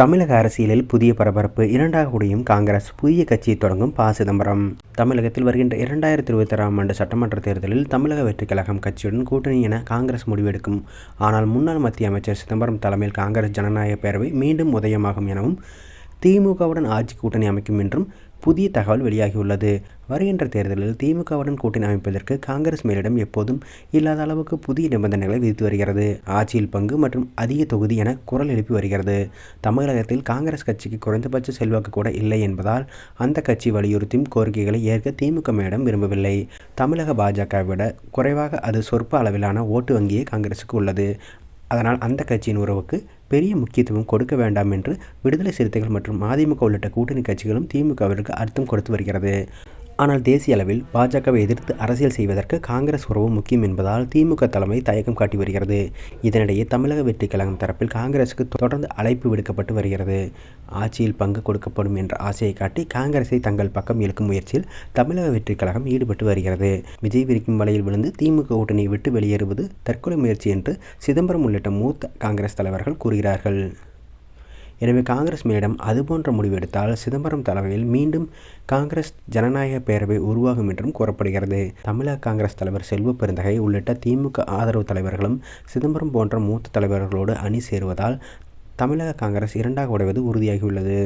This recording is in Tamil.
தமிழக அரசியலில் புதிய பரபரப்பு இரண்டாக உடையும் காங்கிரஸ். புதிய கட்சியை தொடங்கும் ப சிதம்பரம். தமிழகத்தில் வருகின்ற இரண்டாயிரத்தி இருபத்தி ஆறாம் ஆண்டு சட்டமன்ற தேர்தலில் தமிழக வெற்றிக் கழகம் கட்சியுடன் கூட்டணி என காங்கிரஸ் முடிவெடுக்கும். ஆனால் முன்னாள் மத்திய அமைச்சர் சிதம்பரம் தலைமையில் காங்கிரஸ் ஜனநாயக பேரவை மீண்டும் உதயமாகும் எனவும் திமுகவுடன் ஆட்சி கூட்டணி அமைக்கும் என்றும் புதிய தகவல் வெளியாகியுள்ளது. வருகின்ற தேர்தலில் திமுகவுடன் கூட்டணி அமைப்பதற்கு காங்கிரஸ் மேலிடம் எப்போதும் இல்லாத அளவுக்கு புதிய நிபந்தனைகளை விதித்து வருகிறது. ஆட்சியில் பங்கு மற்றும் அதிக தொகுதி என குரல் எழுப்பி வருகிறது. தமிழகத்தில் காங்கிரஸ் கட்சிக்கு குறைந்தபட்ச செல்வாக்கு கூட இல்லை என்பதால் அந்த கட்சி வலியுறுத்தும் கோரிக்கைகளை ஏற்க திமுக மேலிடம் விரும்பவில்லை. தமிழக பாஜகவை விட குறைவாக அது சொற்ப அளவிலான ஓட்டு வங்கியே காங்கிரசுக்கு உள்ளது. அதனால் அந்த கட்சியின் உறவுக்கு பெரிய முக்கியத்துவம் கொடுக்க வேண்டாம் என்று விடுதலை சிறுத்தைகள் மற்றும் அதிமுக உள்ளிட்ட கூட்டணி கட்சிகளும் திமுகவிற்கு அர்த்தம் கொடுத்து வருகிறது. ஆனால் தேசிய அளவில் பாஜகவை எதிர்த்து அரசியல் செய்வதற்கு காங்கிரஸ் உறவு முக்கியம் என்பதால் திமுக தலைமை தயக்கம் காட்டி வருகிறது. இதனிடையே தமிழக வெற்றி கழகம் தரப்பில் காங்கிரசுக்கு தொடர்ந்து அழைப்பு விடுக்கப்பட்டு வருகிறது. ஆட்சியில் பங்கு கொடுக்கப்படும் என்ற ஆசையை காட்டி காங்கிரஸை தங்கள் பக்கம் இழுக்கும் முயற்சியில் தமிழக வெற்றி கழகம் ஈடுபட்டு வருகிறது. விஜய் விரிக்கும் வலையில் விழுந்து திமுக கூட்டணியை விட்டு வெளியேறுவது தற்கொலை முயற்சி என்று சிதம்பரம் உள்ளிட்ட மூத்த காங்கிரஸ் தலைவர்கள் கூறுகிறார்கள். எனவே காங்கிரஸ் மேலிடம் அதுபோன்ற முடிவெடுத்தால் சிதம்பரம் தலைமையில் மீண்டும் காங்கிரஸ் ஜனநாயக பேரவை உருவாகும் என்றும் கூறப்படுகிறது. தமிழக காங்கிரஸ் தலைவர் செல்வ பெருந்தகை உள்ளிட்ட திமுக ஆதரவு தலைவர்களும் சிதம்பரம் போன்ற மூத்த தலைவர்களோடு அணி சேருவதால் தமிழக காங்கிரஸ் இரண்டாக உடைவது உறுதியாகியுள்ளது.